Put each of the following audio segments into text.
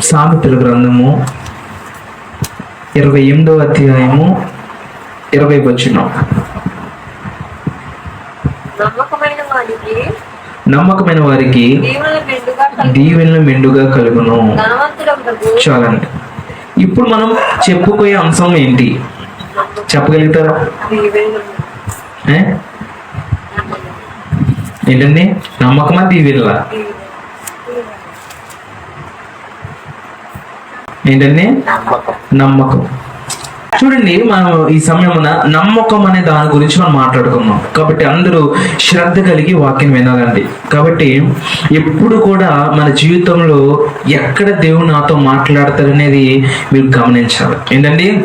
సామెతల గ్రంథము ఇరవై ఎనిమిదవ అధ్యాయము ఇరవై వచ్చిన నమ్మకమైన వారికి. దీవెనలు మెండుగా కలుగును. చాలండి. ఇప్పుడు మనం చెప్పుకోయే అంశం ఏంటి? చెప్పగలుగుతారా? ఏంటండి? నమ్మకమా దీవెనలా. ఏంటండి నమ్మకం. చూడండి మనం ఈ సమయమున నమ్మకం అనే దాని గురించి మనం మాట్లాడుకున్నాం కాబట్టి అందరూ శ్రద్ధ కలిగి వాక్యం వినాలండి. కాబట్టి ఎప్పుడు కూడా మన జీవితంలో ఎక్కడ దేవుడు నాతో మాట్లాడతారనేది మీరు గమనించాలి. ఏంటండి?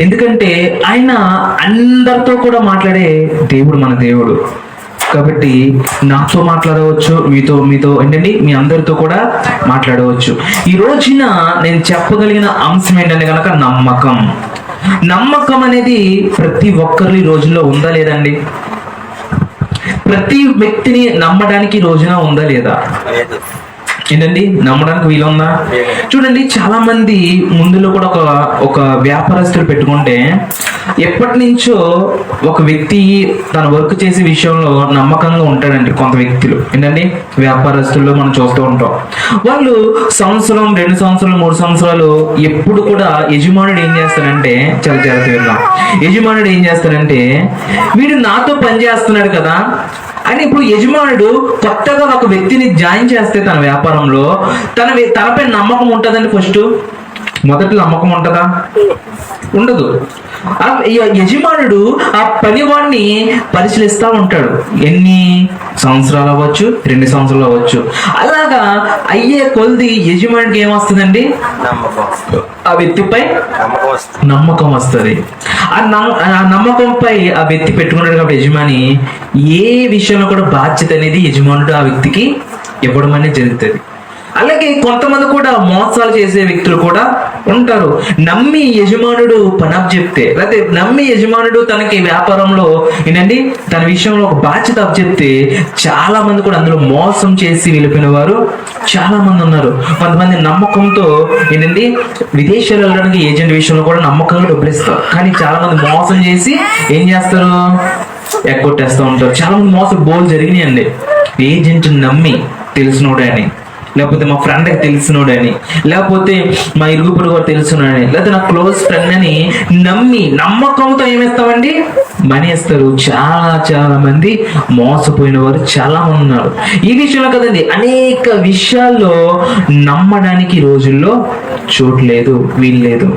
ఎందుకంటే ఆయన అందరితో కూడా మాట్లాడే దేవుడు మన దేవుడు. కాబట్టి నాతో మాట్లాడవచ్చు మీతో మీతో ఏంటండి? మీ అందరితో కూడా మాట్లాడవచ్చు. ఈ రోజున నేను చెప్పగలిగిన అంశం ఏంటంటే కనుక నమ్మకం. నమ్మకం అనేది ప్రతి ఒక్కరి ఈ రోజుల్లో ఉందా లేదండి ప్రతి వ్యక్తిని నమ్మడానికి ఈ రోజున ఉందా లేదా లేదు? ఏంటండి? నమ్మడానికి వీలుందా? చూడండి చాలా మంది ముందులో కూడా ఒక ఒక వ్యాపారస్తులు పెట్టుకుంటే ఎప్పటి నుంచో ఒక వ్యక్తి తన వర్క్ చేసే విషయంలో నమ్మకంగా ఉంటాడండి కొంత వ్యక్తులు. ఏంటండి? వ్యాపారస్తుల్లో మనం చూస్తూ ఉంటాం. వాళ్ళు సంవత్సరం రెండు సంవత్సరాలు మూడు సంవత్సరాలు ఎప్పుడు కూడా యజమానుడు ఏం చేస్తాడంటే చాలా జాగ్రత్త యజమానుడు ఏం చేస్తాడంటే వీడు నాతో పని చేస్తున్నాడు కదా అని ఇప్పుడు యజమానుడు కొత్తగా ఒక వ్యక్తిని జాయిన్ చేస్తే తన వ్యాపారంలో తన తనపై నమ్మకం ఉంటుందండి ఫస్ట్? మొదటి నమ్మకం ఉంటుందా? ఉండదు. యజమానుడు ఆ పనివాడిని పరిశీలిస్తూ ఉంటాడు. ఎన్ని సంవత్సరాలు అవ్వచ్చు? రెండు సంవత్సరాలు అవ్వచ్చు. అలాగా అయ్యే కొద్ది యజమానికి ఏమొస్తుందండి? నమ్మకం. ఆ వ్యక్తిపై నమ్మకం వస్తుంది. ఆ ఆ నమ్మకంపై ఆ వ్యక్తి పెట్టుకున్నాడు కాబట్టి యజమాని ఏ విషయంలో కూడా బాధ్యత అనేది యజమానుడు ఆ వ్యక్తికి ఇవ్వడం అనేది జరుగుతుంది. అలాగే కొంతమంది కూడా మోసాలు చేసే వ్యక్తులు కూడా ఉంటారు. నమ్మి యజమానుడు పనప్ చెప్తే లేకపోతే నమ్మి యజమానుడు తనకి వ్యాపారంలో ఏంటండి తన విషయంలో ఒక బాధ్యత అప్ చెప్తే చాలా మంది కూడా అందులో మోసం చేసి వెళ్ళిపోయిన వారు చాలా మంది ఉన్నారు. కొంతమంది నమ్మకంతో ఏంటండి విదేశాలు వెళ్ళడానికి ఏజెంట్ విషయంలో కూడా నమ్మకంగా డబ్బులు ఇస్తారు. కానీ చాలా మంది మోసం చేసి ఏం చేస్తారు? ఎగ్గొట్టేస్తూ ఉంటారు. చాలా మంది మోసం బోల్ జరిగినాయండి. ఏజెంట్ నమ్మి తెలిసినోడే అని. లేకపోతే మా ఫ్రెండ్కి తెలిసినోడని లేకపోతే మా ఇరుగు పొరుగు తెలిసినోడని లేకపోతే నా క్లోజ్ ఫ్రెండ్ అని నమ్మి నమ్మకంతో ఏమేస్తామండి మనీ ఇస్తారు చాలా చాలా మంది మోసపోయిన వారు చాలా ఉన్నారు. ఈ విషయంలో కదండి అనేక విషయాల్లో నమ్మడానికి రోజుల్లో చోటు లేదు వీల్లేదు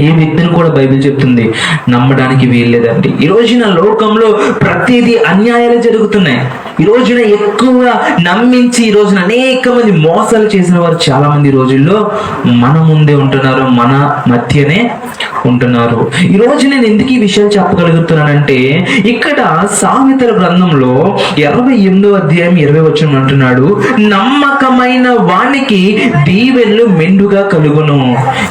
ఏ వ్యక్తిని కూడా బైబిల్ చెప్తుంది నమ్మడానికి వీల్లేదండి ఈ రోజున లోకంలో ప్రతిదీ అన్యాయాలు జరుగుతున్నాయి. ఈ రోజున ఎక్కువగా నమ్మించి ఈ రోజున అనేక మంది మోసాలు చేసిన వారు చాలా మంది రోజుల్లో మన ముందే ఉంటున్నారు మన మధ్యనే ఉంటున్నారు. ఈ రోజు నేను ఎందుకు ఈ విషయాలు చెప్పగలుగుతున్నానంటే ఇక్కడ సామెతల గ్రంథంలో ఇరవై ఎనిమిదో అధ్యాయం ఇరవై వచ్చిన అంటున్నాడు నమ్మకమైన వానికి దీవెనలు మెండుగా కలుగును.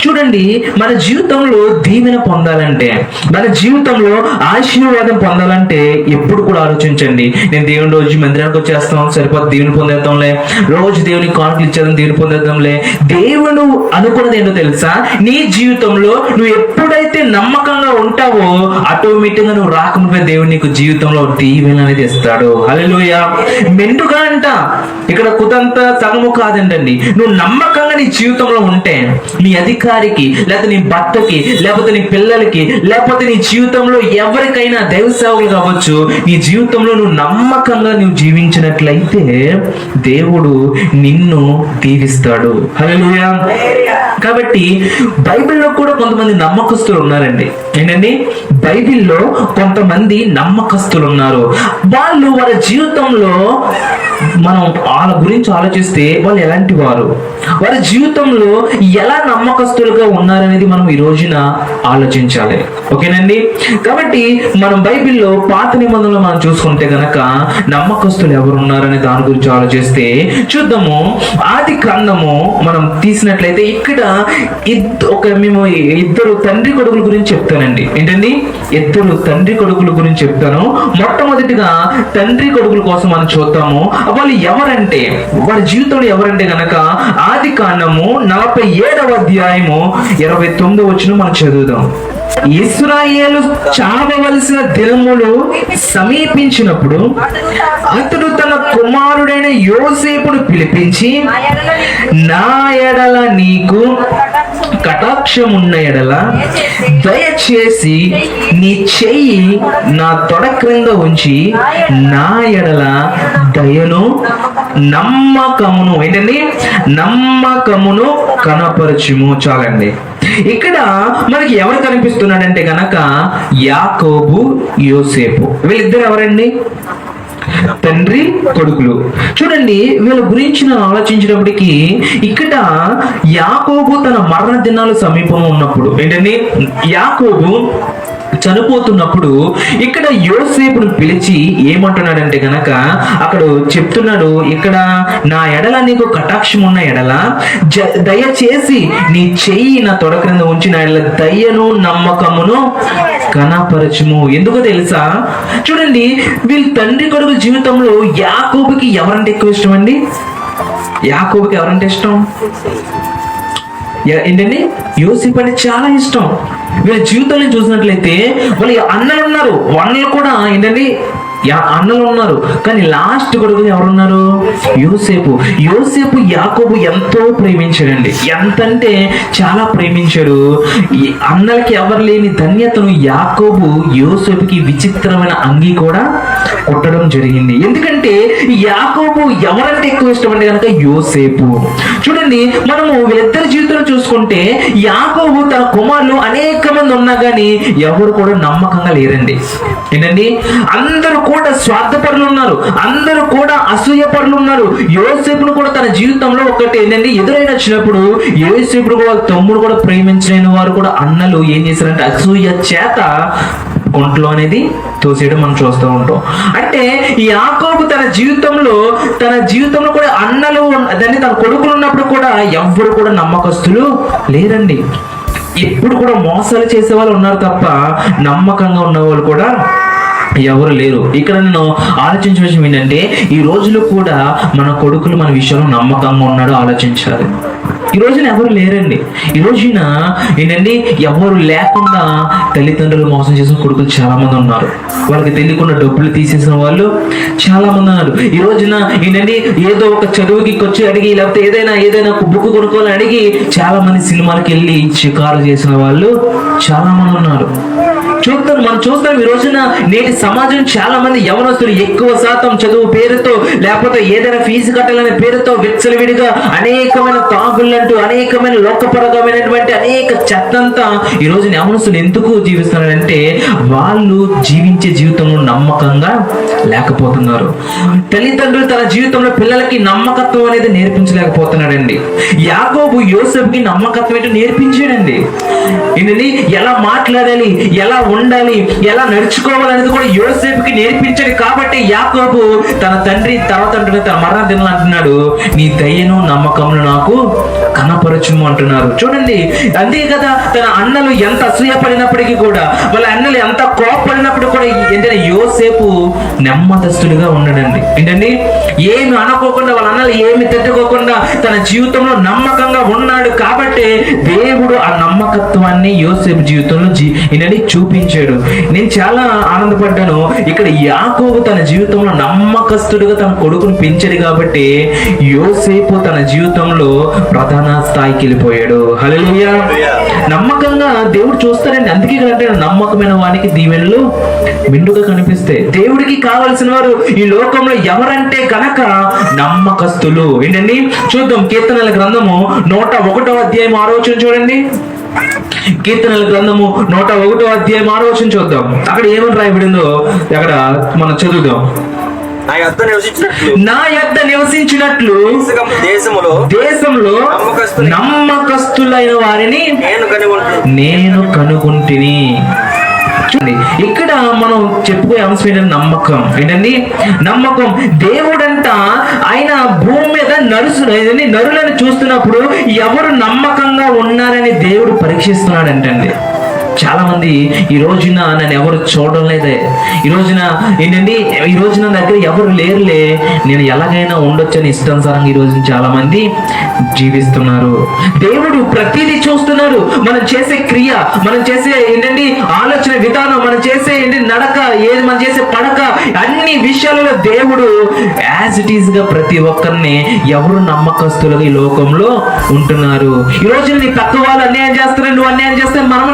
చూడండి మన జీవితంలో దీవెన పొందాలంటే మన జీవితంలో ఆశీర్వాదం పొందాలంటే ఎప్పుడు కూడా ఆలోచించండి. నేను దేవుని రోజు మందిరానికి వచ్చేస్తాం సరిపోతే దేవుని పొందేద్దాంలే. రోజు దేవుని కానుకలు ఇచ్చేద్దాం దేవుని పొందేద్దాంలే. దేవుడు అనుకున్నది ఏంటో తెలుసా? నీ జీవితంలో నువ్వు ఎప్పుడైతే నమ్మకంగా ఉంటావో ఆటోమేటిక్గా నువ్వు రాకముందే దేవుడు నీకు జీవితంలో దీవెన అనేది ఇస్తాడు. హల్లెలూయ. మెండుగా అంట. ఇక్కడ కుతంత సగము కాదండి నువ్వు నమ్మకంగా నీ జీవితంలో ఉంటే నీ అధికారికి లేకపోతే నీ భర్తకి లేకపోతే నీ పిల్లలకి లేకపోతే నీ జీవితంలో ఎవరికైనా దైవ సేవకులు కావచ్చు నీ జీవితంలో నువ్వు నమ్మకంగా నువ్వు జీవించినట్లయితే దేవుడు నిన్ను దీవిస్తాడు. కాబట్టి బైబిల్లో కూడా కొంతమంది నమ్మకస్తులు ఉన్నారండి. ఏంటండి? బైబిల్లో కొంతమంది నమ్మకస్తులు ఉన్నారు. వాళ్ళు వాళ్ళ జీవితంలో మనం వాళ్ళ గురించి ఆలోచిస్తే వాళ్ళు ఎలాంటి వారు? వారి జీవితంలో ఎలా నమ్మకస్తులుగా ఉన్నారనేది మనం ఈ రోజున ఆలోచించాలి. ఓకేనండి? కాబట్టి మనం బైబిల్లో పాత నిబంధనలు మనం చూసుకుంటే గనక నమ్మకస్తులు ఎవరు ఉన్నారనే దాని గురించి ఆలోచిస్తే చూద్దాము. ఆది కాండము మనం తీసినట్లయితే ఇక్కడ ఒక మేము ఇద్దరు తండ్రి కొడుకుల గురించి చెప్తానండి. ఏంటండి? ఇద్దరు తండ్రి కొడుకుల గురించి చెప్తాను. మొట్టమొదటిగా తండ్రి కొడుకుల కోసం మనం చూద్దాము. వాళ్ళు ఎవరంటే వాళ్ళ జీవితంలో ఎవరంటే గనక ఆది కాండము నలభై ఏడవ అధ్యాయము ఇరవై తొమ్మిది వచ్చిన మనం చదువుదాం. ఇస్రాయేలు చావవలసిన దినములు సమీపించినప్పుడు అతడు తన కుమారుడైన యోసేపును పిలిపించి నా ఎడల నీకు కటాక్షం ఉన్న ఎడల దయచేసి నీ చెయ్యి నా తొడ క్రింద ఉంచి నా ఎడల దయను నమ్మకమును ఏంటండి? నమ్మకమును కనపరచుము చాలండి. ఇక్కడ మనకి ఎవరు కనిపిస్తున్నాడంటే గనక యాకోబు యోసేపు. వీళ్ళిద్దరు ఎవరండి? తండ్రి కొడుకులు. చూడండి వీళ్ళ గురించి నేను ఆలోచించినప్పటికీ ఇక్కడ యాకోబు తన మరణ దినాలు సమీపం ఉన్నప్పుడు ఏంటండి? యాకోబు చనిపోతున్నప్పుడు ఇక్కడ యోసేపును పిలిచి ఏమంటున్నాడంటే గనక అక్కడ చెప్తున్నాడు ఇక్కడ నా ఎడల నీకు కటాక్షం ఉన్న ఎడల జ- దయచేసి నీ చెయ్యి నా తొడ క్రింద ఉంచి నా ఎడల దయ్యను నమ్మకమును కనపరచము. ఎందుకో తెలుసా? చూడండి వీళ్ళ తండ్రి కొడుకు జీవితంలో యాకోబుకి ఎవరంటే ఎక్కువ ఇష్టం అండి యాకోబుకి ఎవరంటే ఇష్టం? ఏంటండి? యోసిప్ అంటే చాలా ఇష్టం. వీళ్ళ జీవితంలో చూసినట్లయితే వాళ్ళ అన్నలు ఉన్నారు. వాళ్ళు కూడా ఏంటండి అన్నలు ఉన్నారు. కానీ లాస్ట్ కొడుకు ఎవరున్నారు? యోసేపు. యోసేపు యాకోబు ఎంతో ప్రేమించాడండి. ఎంతంటే చాలా ప్రేమించాడు. అన్నలకి ఎవరు లేని ధన్యతను యాకోబు యోసేపుకి విచిత్రమైన అంగి కూడా కొట్టడం జరిగింది. ఎందుకంటే యాకోబు ఎవరంటే ఎక్కువ ఇష్టం అంటే కనుక యోసేపు. చూడండి మనము వీళ్ళిద్దరి జీవితంలో చూసుకుంటే యాకోబు తన కుమారులు అనేక మంది ఉన్నా కానీ ఎవరు కూడా నమ్మకంగా లేరండి. ఏంటండి? అందరూ కూడా స్వార్థపరులు ఉన్నారు. అందరూ కూడా అసూయపరులు ఉన్నారు. యోసేపును కూడా తన జీవితంలో ఒకటి ఏంటంటే ఎదురైన వచ్చినప్పుడు యోసేపుడు కూడా తమ్ముడు కూడా ప్రేమించలేని వారు కూడా అన్నలు ఏం చేశారంటే అసూయ చేత ఒంట్లో అనేది తోసేయడం మనం చూస్తూ ఉంటాం. అంటే ఈ ఆకోపు తన జీవితంలో తన జీవితంలో కూడా అన్నలు దాన్ని తన కొడుకులు ఉన్నప్పుడు కూడా ఎవ్వరు కూడా నమ్మకస్తులు లేరండి. ఎప్పుడు కూడా మోసాలు చేసే వాళ్ళు ఉన్నారు తప్ప నమ్మకంగా ఉన్న వాళ్ళు కూడా ఎవరు లేరు. ఇక్కడ నేను ఆలోచించిన విషయం ఏంటంటే ఈ రోజులు కూడా మన కొడుకులు మన విషయంలో నమ్మకంగా ఉన్నాడో ఆలోచించాలి ఈ రోజున ఎవరు లేరండి. ఈ రోజున ఏంటండి ఎవరు లేకుండా తల్లిదండ్రులు మోసం చేసిన కొడుకులు చాలా మంది ఉన్నారు. వాళ్ళకి తెలియకుండా డబ్బులు తీసేసిన వాళ్ళు చాలా మంది ఉన్నారు. ఈ రోజున ఏంటండి ఏదో ఒక చదువుకి వచ్చి అడిగి లేకపోతే ఏదైనా ఏదైనా బుక్ కొనుక్కోవాలని అడిగి చాలా మంది సినిమాలకు వెళ్ళి షికారు చేసిన వాళ్ళు చాలా మంది ఉన్నారు. చూస్తాం మనం చూస్తాం ఈ రోజున నేటి సమాజం చాలా మంది యవనస్తులు ఎక్కువ శాతం చదువు పేరుతో లేకపోతే ఏదైనా ఫీజు కట్టాలనే పేరుతో విచ్చలవిడిగా అనేకమైన తాగుళ్ళంటూ అనేకమైన లోకపరకమైనటువంటి అనేక చెత్తంతా ఈ రోజున యవనస్తులు ఎందుకు జీవిస్తున్నారంటే వాళ్ళు జీవించే జీవితంలో నమ్మకంగా లేకపోతున్నారు. తల్లిదండ్రులు తన జీవితంలో పిల్లలకి నమ్మకత్వం అనేది నేర్పించలేకపోతున్నాడండి. యాకోబు యోసెఫ్కి నమ్మకత్వం ఏంటో నేర్పించాడండి. ఏంటండి? ఎలా మాట్లాడాలి? ఎలా ఉండాలి. ఎలా నడుచుకోవాలనేది కూడా యోసేపుకి నేర్పించాడు కాబట్టి యాకోబు తన తండ్రి తర్వాత తన మరణ దినాలు అంటున్నాడు నీ దయ్యను నమ్మకమును నాకు కనపరచుము అంటున్నారు. చూడండి అంతే కదా తన అన్నలు ఎంత అసూయపడినప్పటికీ కూడా వాళ్ళ అన్నలు ఎంత కోపడినప్పుడు కూడా ఏంటంటే యోసేపు నెమ్మదస్తుడిగా ఉన్నాడండి ఏంటండి? ఏమి అనుకోకుండా వాళ్ళ అన్నలు ఏమి తట్టుకోకుండా తన జీవితంలో నమ్మకంగా ఉన్నాడు కాబట్టి దేవుడు ఆ నమ్మకత్వాన్ని యోసేపు జీవితంలో జీ ఏంటంటే చూపించాడు నేను చాలా ఆనందపడ్డాను. ఇక్కడ యాకోబు తన జీవితంలో నమ్మకస్తుడిగా తన కొడుకును పెంచాడు కాబట్టి యోసేపు తన జీవితంలో ప్రధాన స్థాయికి వెళ్ళిపోయాడు. హల్లెలూయా. నమ్మకంగా దేవుడు చూస్తాడండి. అందుకే అంటే నమ్మకమైన వానికి దీవెనలు మెండుగా కనిపిస్తాయి దేవుడికి కావలసిన వారు ఈ లోకంలో ఎవరంటే కనుక నమ్మకస్తులు. ఏంటండి? చూద్దాం కీర్తనల గ్రంథము నూట ఒకటో అధ్యాయం ఆలోచన చూడండి. కీర్తనల గ్రంథము నూట ఒకటో అధ్యాయం ఆలోచన చూద్దాం. అక్కడ ఏమని రాయబడిందో అక్కడ మనం చదువుదాం. నా యొద్ద నివసించినట్లు. నా యొద్ద నివసించినట్లు దేశం- దేశములో దేశంలో నమ్మకస్తులు- నమ్మకస్తులైన వారిని నేను కనుగొంటున్నాను. నేను కనుగొంటిని. చూడండి ఇక్కడ మనం చెప్పుకునే అంశం ఏంటంటే నమ్మకం. ఏంటండి? నమ్మకం. దేవుడంతా ఆయన భూమి మీద నరుసు నరులను చూస్తున్నప్పుడు ఎవరు నమ్మకంగా ఉన్నారని దేవుడు పరీక్షిస్తున్నాడంటండి. అంటండి మంది ఈ రోజున నన్ను ఎవరు చూడడం లేదే. ఈ రోజున ఏంటండి? ఈ రోజున దగ్గర ఎవరు లేరులే. నేను ఎలాగైనా ఉండొచ్చని ఇష్టానుసారంగా ఈ రోజున చాలా మంది జీవిస్తున్నారు. దేవుడు ప్రతిదీ చూస్తున్నాడు. మనం చేసే క్రియ మనం చేసే ఏంటండి? ఆలోచన విధానం మనం చేసే ఏంటి? నడక ఏది మనం చేసే పడక అన్ని విషయాలలో దేవుడు యాజ్ ఇట్ ఈస్గా ప్రతి ఒక్కరిని ఎవరు నమ్మకస్తులుగా ఈ లోకంలో ఉంటున్నారు. ఈ రోజున నీ తక్కువ వాళ్ళు అన్యాయం చేస్తున్నారు నువ్వు అన్యాయం చేస్తే మనం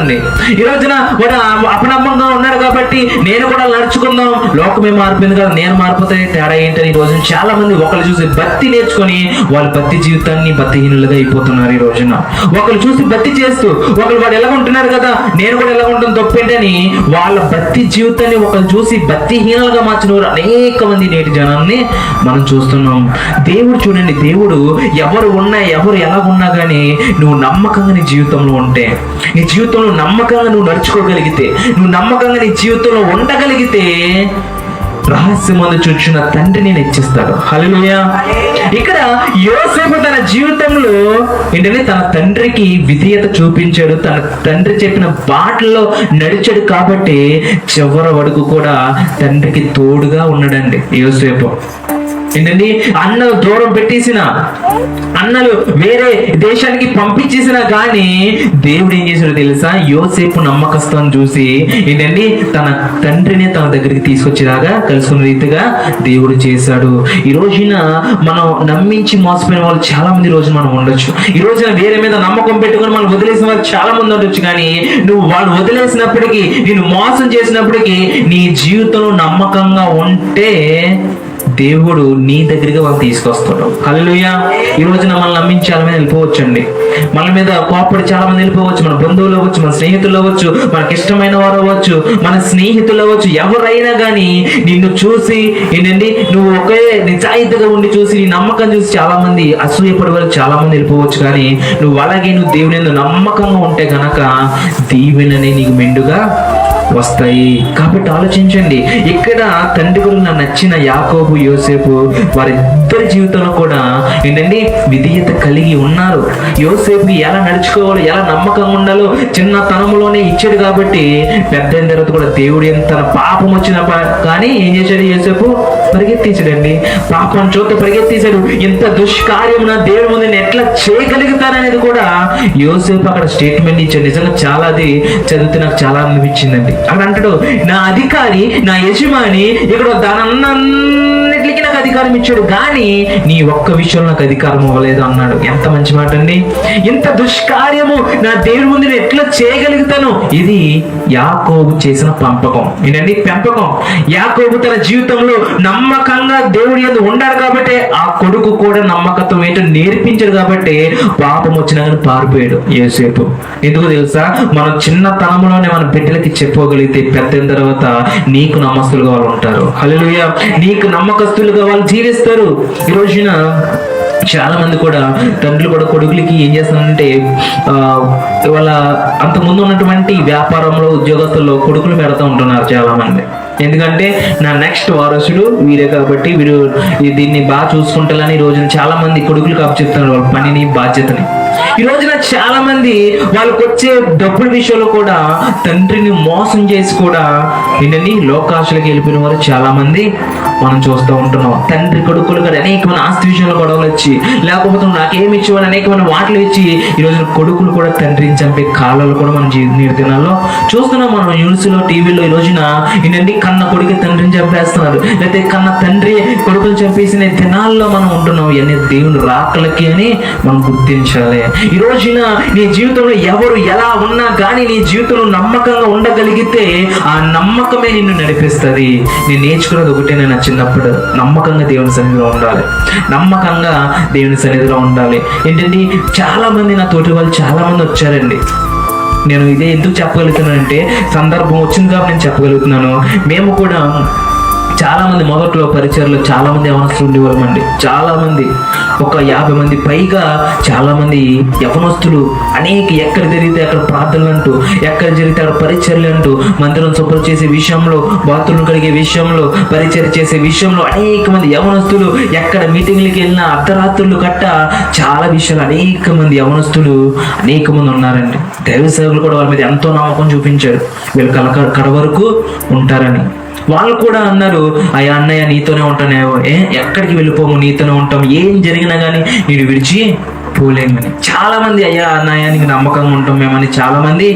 నష్టపోతామండి ఈ రోజున వాడు అపనమ్మంగా ఉన్నాడు కాబట్టి నేను కూడా నడుచుకుందాం. లోకమే మారిపోయింది కదా నేను మారిపోతే తేడా ఏంటని ఈ రోజున చాలా మంది ఒకళ్ళు చూసి బత్తి నేర్చుకొని వాళ్ళ బత్తి జీవితాన్ని బత్తిహీనులుగా అయిపోతున్నారు ఈ రోజున. ఒకళ్ళు చూసి బత్తి చేస్తూ ఒకరు వాడు ఎలా ఉంటున్నారు కదా నేను కూడా ఎలా ఉంటుంది తప్పేంటని వాళ్ళ బత్తి జీవితాన్ని ఒకళ్ళు చూసి బత్తిహీనులుగా మార్చిన వారు అనేక మంది నేటి జనాన్ని మనం చూస్తున్నాం. దేవుడు చూడండి దేవుడు ఎవరు ఉన్నా ఎవరు ఎలా ఉన్నా కానీ నువ్వు నమ్మకంగా నీ జీవితంలో ఉంటే నీ జీవితంలో నమ్మకంగా నువ్వు నడుచుకోగలిగితే నువ్వు నమ్మకంగా నీ జీవితంలో ఉండగలిగితే రహస్యమందు చూచిన తండ్రిని హెచ్చిస్తాడు హల్లెలూయా. ఇక్కడ యోసేపు తన జీవితంలో ఏంటంటే తన తండ్రికి విధేయత చూపించాడు. తన తండ్రి చెప్పిన బాటల్లో నడిచాడు కాబట్టి చివరి వరకు కూడా తండ్రికి తోడుగా ఉన్నాడండి యోసేపు. ఏంటండి? అన్న దూరం పెట్టేసిన. అన్నలు వేరే దేశానికి పంపించేసిన కానీ దేవుడు ఏం చేశాడో తెలుసా? యోసేపు నమ్మకస్తాన్ని చూసి ఏంటండి? తన తండ్రిని తన దగ్గరికి తీసుకొచ్చేలాగా కలుసుకున్న రీతిగా దేవుడు చేశాడు. ఈ రోజున మనం నమ్మించి మోసపోయిన వాళ్ళు చాలా మంది రోజు మనం ఉండొచ్చు. ఈ రోజున వేరే మీద నమ్మకం పెట్టుకొని మనం వదిలేసిన వాళ్ళు చాలా మంది ఉండొచ్చు కానీ నువ్వు వాళ్ళు వదిలేసినప్పటికీ నేను మోసం చేసినప్పటికీ నీ జీవితంలో నమ్మకంగా ఉంటే దేవుడు నీ దగ్గరికి వాళ్ళు తీసుకొస్తాడు. హల్లెలూయా. ఈ రోజున మనల్ని నమ్మించి చాలా మంది వెళ్ళిపోవచ్చు అండి మన మీద కోపడి చాలా మంది వెళ్ళిపోవచ్చు. మన బంధువులు అవ్వచ్చు మన స్నేహితులు అవ్వచ్చు మనకి ఇష్టమైన వారు అవ్వచ్చు మన స్నేహితులు అవ్వచ్చు ఎవరైనా కానీ నిన్ను చూసి ఏంటండి నువ్వు ఒకే నిజాయితీగా ఉండి చూసి నీ నమ్మకం చూసి చాలా మంది అసూయపడి వాళ్ళు చాలా మంది వెళ్ళిపోవచ్చు. కానీ నువ్వు అలాగే నువ్వు దేవుని నమ్మకంగా ఉంటే గనక దీవెనని నీకు మెండుగా వస్తాయి. కాబట్టి ఆలోచించండి. ఇక్కడ తండ్రి గురించి నచ్చిన యాకోబు యోసేపు వారిద్దరి జీవితంలో కూడా ఏంటంటే విధేయత కలిగి ఉన్నారు. యోసేపు ఎలా నడుచుకోవాలో ఎలా నమ్మకంగా ఉండాలో చిన్న తనములోనే ఇచ్చాడు కాబట్టి పెద్ద అయిన తర్వాత కూడా దేవుడు ఎంత పాపం వచ్చిన కానీ ఏం చేశాడు యోసేపు? పరిగెత్తించాడండి పాపం చోట పరిగెత్తేశాడు. ఇంత దుష్కార్యం నా దేవుడు ముందు నేను ఎట్లా చేయగలుగుతాననేది కూడా యోసేపు అక్కడ స్టేట్మెంట్ ఇచ్చాడు. నిజంగా చాలా అది చదివితే నాకు చాలా అనిపించిందండి. అని అంటాడు. నా అధికారి నా యజమాని ఇక్కడ దానన్నిటికి నాకు అధికారం ఇచ్చాడు. కానీ నీ ఒక్క విషయంలో నాకు అధికారం ఇవ్వలేదు అన్నాడు. ఎంత మంచి మాట అండి. ఇంత దుష్కార్యము నా దేవుడి ముందు నేను ఎట్లా చేయగలుగుతాను? ఇది యాకోబు చేసిన పంపకం. ఏంటండి పెంపకం. యాకోబు తన జీవితంలో నమ్మకంగా దేవుడి యందు ఉండాడు కాబట్టి ఆ కొడుకు కూడా నమ్మకత్వం ఏంటో నేర్పించాడు కాబట్టి పాపం వచ్చినా కానీ పారిపోయాడు ఏసేపు ఎందుకు తెలుసా? మనం చిన్న తనంలోనే మన బిడ్డలకి చెప్పు పెద్ద అయిన తర్వాత నీకు నమ్మస్తులుగా వాళ్ళు ఉంటారు. హలోయ నీకు నమ్మకస్తులుగా వాళ్ళు జీవిస్తారు. ఈ రోజున చాలా మంది కూడా తండ్రులు కూడా కొడుకులకి ఏం చేస్తానంటే ఆ, వాళ్ళ అంత ముందు ఉన్నటువంటి వ్యాపారంలో ఉద్యోగస్తుల్లో కొడుకులు పెడతా ఉంటున్నారు చాలా మంది ఎందుకంటే నా నెక్స్ట్ వారసుడు వీరే కాబట్టి వీరు దీన్ని బాగా చూసుకుంటారని ఈ రోజున చాలా మంది కొడుకులకు అప్పచెప్తున్నారు వాళ్ళ పనిని బాధ్యతని. ఈ రోజున చాలా మంది వాళ్ళకి వచ్చే డబ్బుల విషయంలో కూడా తండ్రిని మోసం చేసి కూడా ఏంటండి? లోకాశలకు వెళ్ళిపోయిన వారు చాలా మంది మనం చూస్తూ ఉంటున్నాం. తండ్రి కొడుకులు కూడా అనేకమైన ఆస్తి విషయంలో గొడవలు వచ్చి లేకపోతే నాకేమి ఇచ్చేవారు అనేకమైన వాటిలు ఇచ్చి ఈ రోజున కొడుకులు కూడా తండ్రిని చంపే కాలాలు కూడా మనం జీ- దినాల్లో చూస్తున్నాం మనం న్యూస్లో టీవీలో ఈ రోజున. ఏంటండి? కన్న కొడుకు తండ్రిని చంపేస్తున్నారు. లేకపోతే కన్న తండ్రి కొడుకులు చంపేసిన దినాల్లో మనం ఉంటున్నాం. ఇవన్నీ దేవుని రాకలకి అని మనం గుర్తించాలి. ఈ రోజున నీ జీవితంలో ఎవరు ఎలా ఉన్నా కానీ నీ జీవితంలో నమ్మకంగా ఉండగలిగితే ఆ నమ్మకం నమ్మకమే నిన్ను నడిపిస్తుంది. నేను నేర్చుకున్నది ఒకటే నేను నా చిన్నప్పుడు? నమ్మకంగా దేవుని సన్నిధిలో ఉండాలి. నమ్మకంగా దేవుని సన్నిధిలో ఉండాలి. ఏంటంటే చాలామంది నా తోటి వాళ్ళు చాలా మంది వచ్చారండి. నేను ఇదే ఎందుకు చెప్పగలుగుతున్నానంటే సందర్భం వచ్చింది కాబట్టి నేను చెప్పగలుగుతున్నాను. మేము కూడా చాలా మంది మొదట్లో పరిచయలు చాలా మంది యవనస్తులు ఉండేవాళ్ళమండి చాలా మంది ఒక యాభై మంది పైగా చాలా మంది యవనస్తులు అనేక ఎక్కడ జరిగితే అక్కడ ప్రార్థనలు అంటూ ఎక్కడ జరిగితే అక్కడ పరిచర్లు అంటూ మందిరం శుభ్రం చేసే విషయంలో బాత్రూమ్ కడిగే విషయంలో పరిచయం చేసే విషయంలో అనేక మంది యవనస్తులు ఎక్కడ మీటింగ్లకి వెళ్ళినా అర్ధరాత్రులు కట్ట చాలా విషయాలు అనేక మంది యవనస్తులు అనేక మంది ఉన్నారండి. దైవ సేవకులు కూడా వాళ్ళ మీద ఎంతో నమ్మకం చూపించారు. వీళ్ళు కల కడ వరకు ఉంటారని. వాళ్ళు కూడా అన్నారు అయ్యా అన్నయ్య నీతోనే ఉంటానేమో ఏ ఎక్కడికి వెళ్ళిపోము? నీతోనే ఉంటాం. ఏం జరిగినా కానీ నేను విడిచి పోలేమని చాలా మంది అయ్యా అన్నయ్య నీకు నమ్మకంగా ఉంటాం మేమని చాలా మంది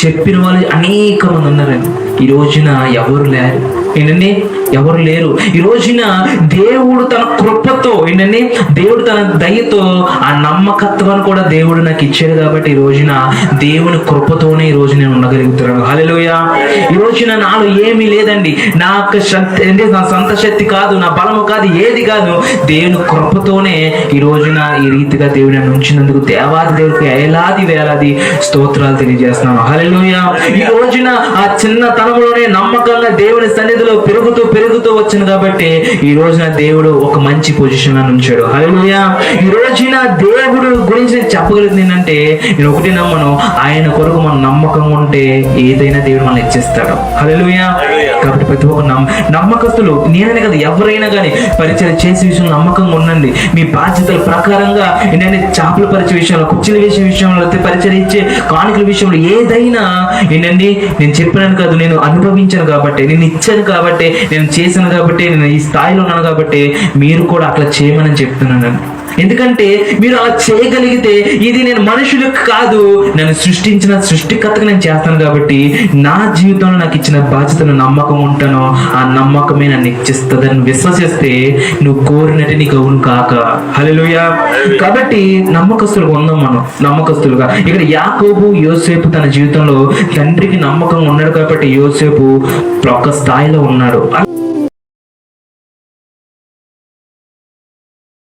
చెప్పిన వాళ్ళు అనేక మంది ఉన్నారండి ఈ రోజున ఎవరు లేరు? ఏంటండి? ఎవరు లేరు? ఈ రోజున దేవుడు తన కృపతో ఏంటండి? దేవుడు తన దయతో ఆ నమ్మకత్వాన్ని కూడా దేవుడు నాకు ఇచ్చాడు కాబట్టి ఈ రోజున దేవుని కృపతోనే ఈ రోజు నేను ఉండగలుగుతున్నాను. హల్లెలూయా. ఈ రోజున నాలో ఏమీ లేదండి. నా యొక్క శక్తి అంటే నా సొంత శక్తి కాదు నా బలము కాదు ఏది కాదు. దేవుని కృపతోనే ఈ రోజున ఈ రీతిగా దేవుడు నన్ను ఉంచినందుకు దేవాది దేవుడికి ఏలాది వేలాది స్తోత్రాలు తెలియజేస్తున్నాను. హలోయ ఈ రోజున ఆ చిన్నతనం తనములోనే నమ్మకంగా దేవుని సన్నిధిలో పెరుగుతూ పెరుగుతూ వచ్చింది కాబట్టి ఈ రోజున దేవుడు ఒక మంచి పొజిషన్లో ఉంచాడు హల్లెలూయా ఈ రోజున దేవుడు గురించి నేను చెప్పగలుగుతుంది ఏంటంటే నేను ఒకటి నమ్మను ఆయన కొరకు మనం నమ్మకంగా ఉంటే ఏదైనా దేవుడు మనం ఇచ్చేస్తాడు హల్లెలూయా కాబట్టి ప్రతి ఒక్క నమ్మ నమ్మకస్తులు నేనే కదా ఎవరైనా కానీ పరిచయం చేసే విషయంలో నమ్మకంగా ఉండండి. మీ బాధ్యతల ప్రకారంగా ఏంటంటే చేపల పరిచయ విషయంలో కుర్చీల విషయం విషయంలో పరిచయం ఇచ్చే కానుకల విషయంలో ఏదైనా ఏంటండి నేను చెప్పినాను కాదు నేను అనుభవించాను కాబట్టి నేను ఇచ్చాను కాబట్టి నేను చేశాను కాబట్టి నేను ఈ స్థాయిలో ఉన్నాను కాబట్టి మీరు కూడా అట్లా చేయమని చెప్తున్నాను. ఎందుకంటే మీరు అలా చేయగలిగితే ఇది నేను మనుషులకు కాదు నన్ను సృష్టించిన సృష్టికర్తగా నేను చేస్తాను కాబట్టి నా జీవితంలో నాకు ఇచ్చిన బాధ్యతను నమ్మకం ఉంటానో ఆ నమ్మకమే నన్ను ఇచ్చిస్తుందని విశ్వసిస్తే నువ్వు కోరినట్టు నీకు అవును కాక. హలోయా కాబట్టి నమ్మకస్తులుగా ఉందాం మనం నమ్మకస్తులుగా. ఇక్కడ యాకోబు యోసేపు తన జీవితంలో తండ్రికి నమ్మకం ఉన్నాడు కాబట్టి యోసేపు ఒక స్థాయిలో ఉన్నాడు.